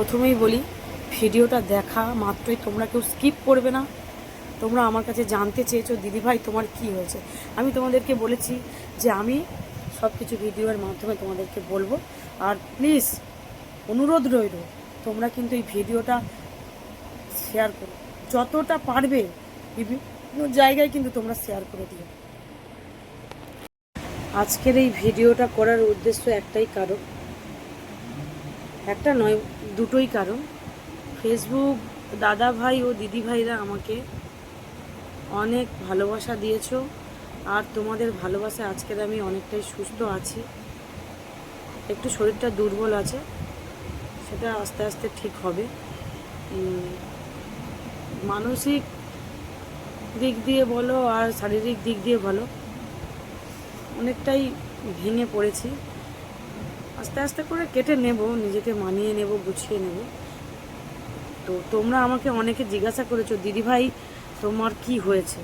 প্রথমেই বলি, ভিডিওটা দেখা মাত্রই তোমরা কেউ স্কিপ করবে না। তোমরা আমার কাছে জানতে চেয়েছো, দিদিভাই, তোমার কি হয়েছে? আমি তোমাদেরকে বলেছি যে আমি সব কিছু ভিডিওর মাধ্যমে তোমাদেরকে বলব। আর প্লিজ অনুরোধ রইল, তোমরা কিন্তু এই ভিডিওটা শেয়ার করো। যতটা পারবে, বিভিন্ন জায়গায় কিন্তু তোমরা শেয়ার করে দিও। আজকের এই ভিডিওটা করার উদ্দেশ্য একটাই কারণ একটা নয়, দুটোই কারণ। ফেসবুক দাদা ভাই ও দিদি ভাইরা আমাকে অনেক ভালোবাসা দিয়েছ, আর তোমাদের ভালোবাসা আজকের আমি অনেকটাই সুস্থ আছি। একটু শরীরটা দুর্বল আছে, সেটা আস্তে আস্তে ঠিক হবে। মানসিক দিক দিয়ে বলো আর শারীরিক দিক দিয়ে বলো, অনেকটাই ভেঙে পড়েছি। আস্তে আস্তে করে কেটে নেব, নিজেকে মানিয়ে নেব, গুছিয়ে নেব। তো তোমরা আমাকে অনেকে জিজ্ঞাসা করেছ দিদি ভাই তোমার কি হয়েছে?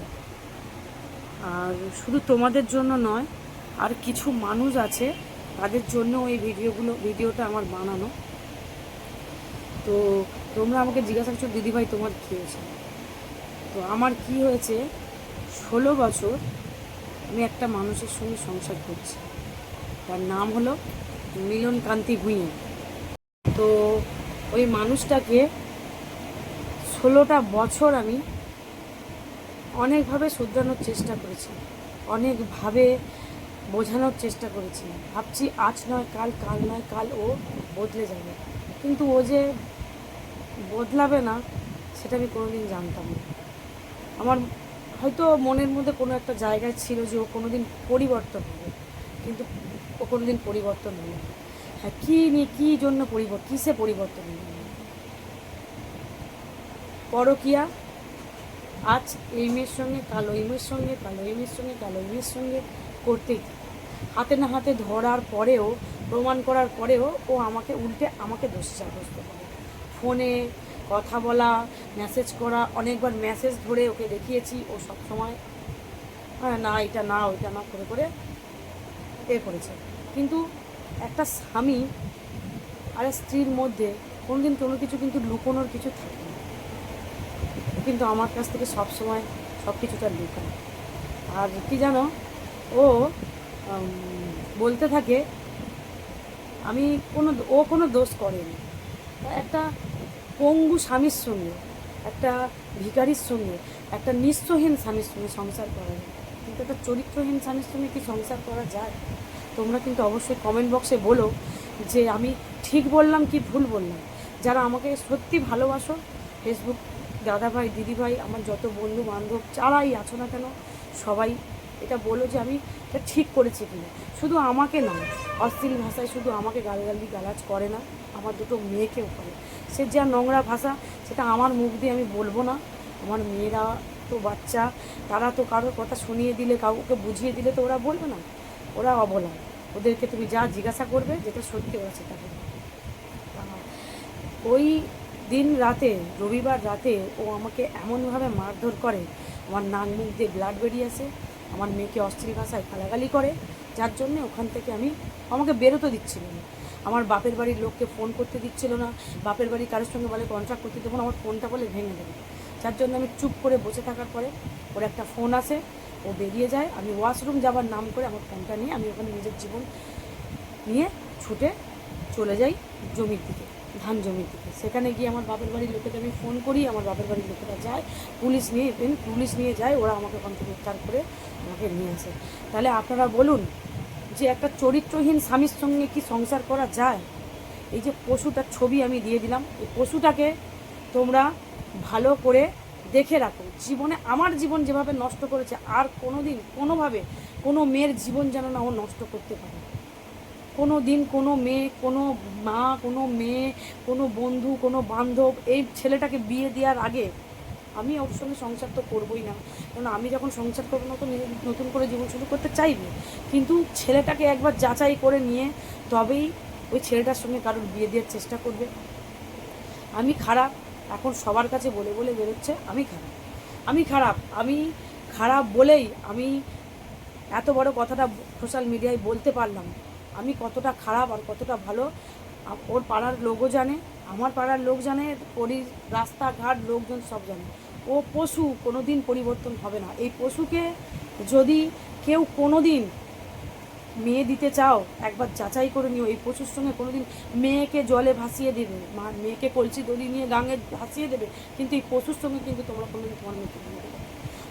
আর শুধু তোমাদের জন্য নয়, আর কিছু মানুষ আছে, তাদের জন্য এই ভিডিওগুলো, ভিডিওটা আমার বানানো। তো তোমরা আমাকে জিজ্ঞাসা করছ দিদি ভাই তোমার কী হয়েছে? তো আমার কি হয়েছে, ষোলো বছর আমি একটা মানুষের সঙ্গে সংসার করছি। তার নাম হলো মিলন কান্তি ভুঁইয়া তো ওই মানুষটাকে ষোলোটা বছর আমি অনেকভাবে শুধরানোর চেষ্টা করেছি, অনেকভাবে বোঝানোর চেষ্টা করেছি। ভাবছি আজ নয়, কাল কাল নয়, কাল ও বদলে যাবে। কিন্তু ও যে বদলাবে না, সেটা আমি কোনোদিন জানতাম না। আমার হয়তো মনের মধ্যে কোনো একটা জায়গায় ছিল যে ও কোনোদিন পরিবর্তন হবে। কিন্তু ও কোনোদিন পরিবর্তন হলো হ্যাঁ কী নিয়ে, কী জন্য পরিবর্তন কিসে পরিবর্তন হলো? পরকিয়া, আজ এই মেয়ের সঙ্গে, কালো ওই মেয়ের সঙ্গে, কালো ওই মেয়ের সঙ্গে, কালো ওই মেয়ের সঙ্গে করতেই হাতে না হাতে ধরার পরেও, প্রমাণ করার পরেও ও আমাকে উল্টে আমাকে দোষী সাব্যস্ত করে। ফোনে কথা বলা মেসেজ করা, অনেকবার মেসেজ ধরে ওকে দেখিয়েছি, ও সবসময় হ্যাঁ না, এটা না, ওইটা না, করে করে এ করেছে। কিন্তু একটা স্বামী আর স্ত্রীর মধ্যে কোনোদিন কোনো কিছু কিন্তু লুকোনোর কিছু থাকে না। কিন্তু আমার কাছ থেকে সব সময় সব কিছুটা লুকায়। আর কি জানো, ও বলতে থাকে, আমি কোনো, ও কোনো দোষ করেনি। একটা পঙ্গু স্বামীর সঙ্গে, একটা ভিখারির সঙ্গে, একটা নিঃস্বহীন স্বামীর সঙ্গে সংসার করা যায়। কিন্তু একটা চরিত্রহীন স্বামীর সঙ্গে কি সংসার করা যায়? তোমরা কিন্তু অবশ্যই কমেন্ট বক্সে বলো যে আমি ঠিক বললাম কি ভুল বললাম। যারা আমাকে সত্যি ভালোবাসো ফেসবুক দাদা ভাই দিদি ভাই আমার যত বন্ধু বান্ধব যারাই আছো না কেন, সবাই এটা বলো যে আমি এটা ঠিক করেছি কিনা। শুধু আমাকে না, অশ্লীল ভাষায় শুধু আমাকে গালগালি গালাজ করে না, আমার দুটো মেয়েকেও করে। সে যা নোংরা ভাষা, সেটা আমার মুখ দিয়ে আমি বলব না। আমার মেয়েরা তো বাচ্চা, তারা তো কারোর কথা শুনিয়ে দিলে, কাউকে বুঝিয়ে দিলে তো ওরা বলবে না। ওরা অবলা। ওদেরকে তুমি যা জিজ্ঞাসা করবে যেটা সত্যি ওরা সেটা আহ, ওই দিন রাতে রবিবার রাতে ও আমাকে এমনভাবে মারধর করে আমার নাক মুখ দিয়ে ব্লাড বেরিয়ে আসে আমার মেয়েকে অশ্লীল ভাষায় গালাগালি করে যার জন্যে ওখান থেকে আমি আমাকে বেরোতে দিচ্ছিল না। আমার বাপের বাড়ির লোককে ফোন করতে দিচ্ছিল না বাপের বাড়ি কারোর সঙ্গে বলে কন্ট্রাক্ট করতে দেবো আমার ফোনটা বলে ভেঙে দেবে। যার জন্য আমি চুপ করে বসে থাকার পরে ওর একটা ফোন আসে ও বেরিয়ে যায়। আমি ওয়াশরুম যাবার নাম করে আমার ফোনটা নিয়ে আমি ওখানে নিজের জীবন নিয়ে ছুটে চলে যাই জমির দিকে, ধান জমির দিকে। সেখানে গিয়ে আমার বাপের বাড়ির লোকেদের আমি ফোন করি, আমার বাপের বাড়ির লোকেরা যায়, পুলিশ নিয়ে পুলিশ নিয়ে যায়, ওরা আমাকে ওখান থেকে উদ্ধার করে আমাকে নিয়ে আসে। তাহলে আপনারা বলুন যে একটা চরিত্রহীন স্বামীর সঙ্গে কি সংসার করা যায়? এই যে পশুটার ছবি আমি দিয়ে দিলাম, এই পশুটাকে তোমরা ভালো করে দেখে রাখো। জীবনে আমার জীবন যেভাবে নষ্ট করেছে, আর কোনো দিন কোনোভাবে কোনো মেয়ের জীবন যেন না ও নষ্ট করতে পারে। কোনো দিন কোনো মেয়ে, কোনো মা, কোনো মেয়ে, কোনো বন্ধু, কোনো বান্ধব এই ছেলেটাকে বিয়ে দেওয়ার আগে আমি ওর সঙ্গে সংসার তো করবোই না। কারণ আমি যখন সংসার করব না তো নতুন করে জীবন শুরু করতে চাইবে কিন্তু ছেলেটাকে একবার যাচাই করে নিয়ে তবেই ওই ছেলেটার সঙ্গে কারোর বিয়ে দেওয়ার চেষ্টা করবে। আমি খারাপ এখন সবার কাছে বলে বলে বেরোচ্ছে, আমি খারাপ। আমি খারাপ আমি খারাপ বলেই আমি এত বড় কথাটা সোশ্যাল মিডিয়ায় বলতে পারলাম। আমি কতটা খারাপ আর কতটা ভালো ওর পাড়ার লোকও জানে, আমার পাড়ার লোক জানে, পরি রাস্তাঘাট লোকজন সব জানে। ও পশু কোনো দিন পরিবর্তন হবে না। এই পশুকে যদি কেউ কোনো দিন মেয়ে দিতে চাও, একবার যাচাই করে নিও। এই পশুর সঙ্গে কোনোদিন মেয়েকে জলে ভাসিয়ে দেবে মা, মেয়েকে কলসি দড়ি নিয়ে গাঙে ভাসিয়ে দেবে, কিন্তু এই পশুর সঙ্গে কিন্তু তোমরা কোনোদিন তোমার মেয়েকে।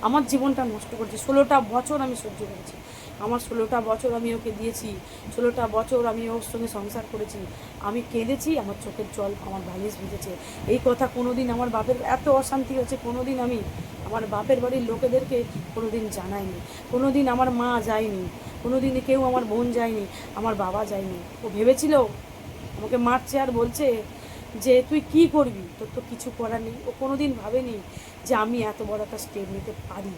আমার জীবনটা নষ্ট করছে। ষোলোটা বছর আমি সহ্য করেছি। আমার ষোলোটা বছর আমি ওকে দিয়েছি, ষোলোটা বছর আমি ওর সঙ্গে সংসার করেছি। আমি কেঁদেছি, আমার চোখের জল, আমার বালিশ ভিজেছে। এই কথা কোনো দিন আমার বাপের, এত অশান্তি হয়েছে, কোনোদিন আমি আমার বাপের বাড়ির লোকেদেরকে কোনোদিন জানাইনি। কোনো দিন আমার মা যায়নি কোনো দিন কেউ আমার বোন যায়নি, আমার বাবা যায়নি। ও ভেবেছিল, আমাকে মারছে আর বলছে যে, তুই কি করবি? তোর তো কিছু করার নেই। ও কোনো দিন ভাবেনি যে, আমি এত বড় একটা স্টেপ নিতে পারি।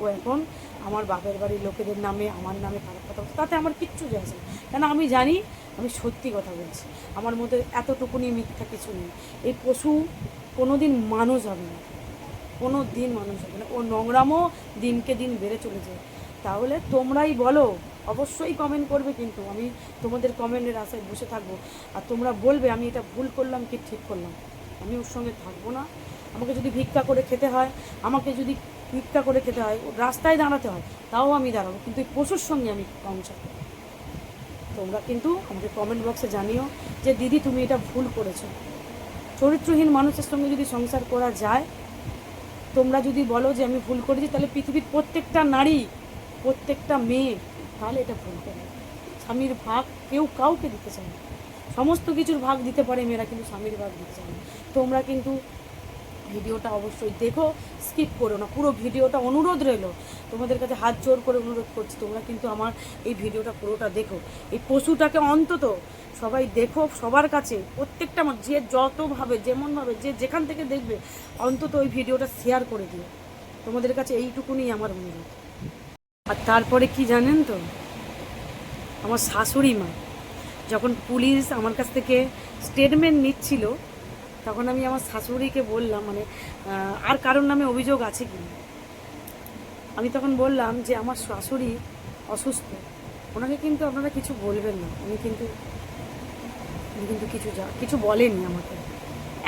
ও এখন আমার বাপের বাড়ির লোকেদের নামে, আমার নামে খারাপ কথা বলছে। তাতে আমার কিচ্ছু যায় না। কেন আমি জানি, আমি সত্যি কথা বলছি। আমার মধ্যে এতটুকুনি মিথ্যা কিছু নেই। এই পশু কোনো দিন মানুষ হবে না। কোনো দিন মানুষ হবে না। ও নোংরামও দিনকে দিন বেড়ে চলে যায় তাহলে তোমরাই বলো, অবশ্যই কমেন্ট করবে কিন্তু। আমি তোমাদের কমেন্টের আশায় বসে থাকব। আর তোমরা বলবে, আমি এটা ভুল করলাম কি ঠিক করলাম। আমি ওর সঙ্গে থাকব না। আমাকে যদি ভিক্ষা করে খেতে হয়, আমাকে যদি ভিক্ষা করে খেতে হয় রাস্তায় দাঁড়াতে হয়, তাও আমি দাঁড়াবো, কিন্তু এই পশুর সঙ্গে আমি সংসার করব। তোমরা কিন্তু আমাকে কমেন্ট বক্সে জানিও যে দিদি তুমি এটা ভুল করেছ। চরিত্রহীন মানুষের সঙ্গে যদি সংসার করা যায়, তোমরা যদি বলো যে আমি ভুল করেছি, তাহলে পৃথিবীর প্রত্যেকটা নারী, প্রত্যেকটা মেয়ে, তাহলে এটা ভুল করে। স্বামীর ভাগ কেউ কাউকে দিতে চায় না। সমস্ত কিছুর ভাগ দিতে পারে মেয়েরা, কিন্তু স্বামীর ভাগ দিতে চায় না। তোমরা কিন্তু ভিডিওটা অবশ্যই দেখো স্কিপ করো না। পুরো ভিডিওটা অনুরোধ রইল। তোমাদের কাছে হাত জোর করে অনুরোধ করছি, তোমরা কিন্তু আমার এই ভিডিওটা পুরোটা দেখো। এই পশুটাকে অন্তত সবাই দেখো, সবার কাছে, প্রত্যেকটা মা- যে যতভাবে, যেমনভাবে, যে যেখান থেকে দেখবে, অন্তত ওই ভিডিওটা শেয়ার করে দিও। তোমাদের কাছে এইটুকুনি আমার অনুরোধ। আর তারপরে কি জানেন তো? আমার শাশুড়ি মা, যখন পুলিশ আমার কাছ থেকে স্টেটমেন্ট নিচ্ছিল তখন আমি আমার শাশুড়িকে বললাম মানে আর কারোর নামে অভিযোগ আছে কি? আমি তখন বললাম যে, আমার শাশুড়ি অসুস্থ। ওনাকে কিন্তু আপনারা কিছু বলবেন না। উনি কিন্তু উনি কিন্তু কিছু যা, কিছু বলেনি আমাকে।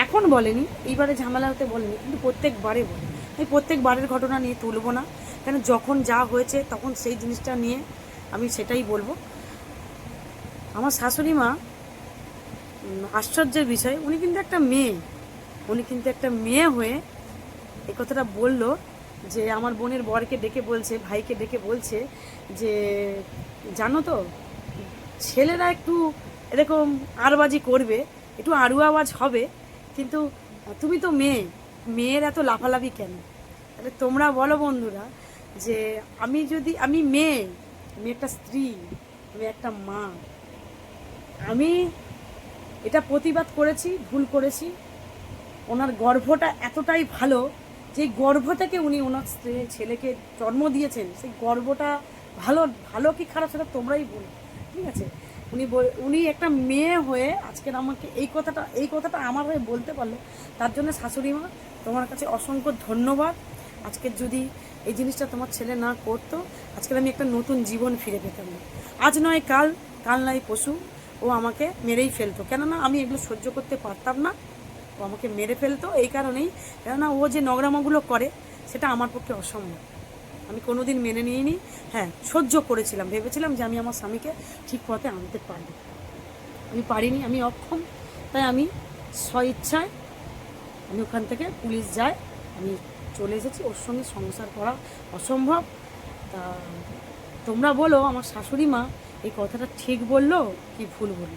এখন বলেনি, এইবারে ঝামেলা হতে বলেনি, কিন্তু প্রত্যেকবারে বলে। আমি প্রত্যেকবারের ঘটনা নিয়ে তুলবো না। কেন, যখন যা হয়েছে, তখন সেই জিনিসটা নিয়ে আমি সেটাই বলব। আমার শাশুড়ি মা আশ্চর্যের বিষয়, উনি কিন্তু একটা মেয়ে। উনি কিন্তু একটা মেয়ে হয়ে এই কথাটা বলল যে, আমার বোনের বরকে ডেকে বলছে, ভাইকে ডেকে বলছে যে, জানো তো, ছেলেরা একটু এরকম আরবাজি করবে, একটু আরু আওয়াজ হবে, কিন্তু তুমি তো মেয়ে, মেয়ের এত লাফালাফি কেন? তাহলে তোমরা বলো বন্ধুরা যে, আমি যদি, আমি মেয়ে, আমি একটা স্ত্রী, আমি একটা মা, আমি এটা প্রতিবাদ করেছি, ভুল করেছি। ওনার গর্ভটা এতটাই ভালো যে গর্ভ থেকে উনি ওনার ছেলেকে জন্ম দিয়েছেন, সেই গর্ভটা ভালো ভালো কি খারাপ সেটা তোমরাই বলো। ঠিক আছে? উনি উনি একটা মেয়ে হয়ে আজকের আমাকে এই কথাটা এই কথাটা আমার হয়ে বলতে পারল, তার জন্য শাশুড়ি মা, তোমার কাছে অসংখ্য ধন্যবাদ। আজকের যদি এই জিনিসটা তোমার ছেলে না করতো আজকের আমি একটা নতুন জীবন ফিরে পেতাম। আজ নয় কাল কাল নয় পশু। ও আমাকে মেরেই ফেলতো। কেননা আমি এগুলো সহ্য করতে পারতাম না। ও আমাকে মেরে ফেলতো। এই কারণেই কেননা ও যে নোংরামোগুলো করে, সেটা আমার পক্ষে অসম্ভব। আমি কোনোদিন মেনে নিইনি। হ্যাঁ সহ্য করেছিলাম। ভেবেছিলাম যে আমি আমার স্বামীকে ঠিক পথে আনতে পারব। আমি পারিনি, আমি অক্ষম। তাই আমি স্ব ইচ্ছায় আমি ওখান থেকে পুলিশ যায়। আমি চলে এসেছি। ওর সঙ্গে সংসার করা অসম্ভব। তা তোমরা বলো, আমার শাশুড়ি মা এই কথাটা ঠিক বলল কি ভুল বলল?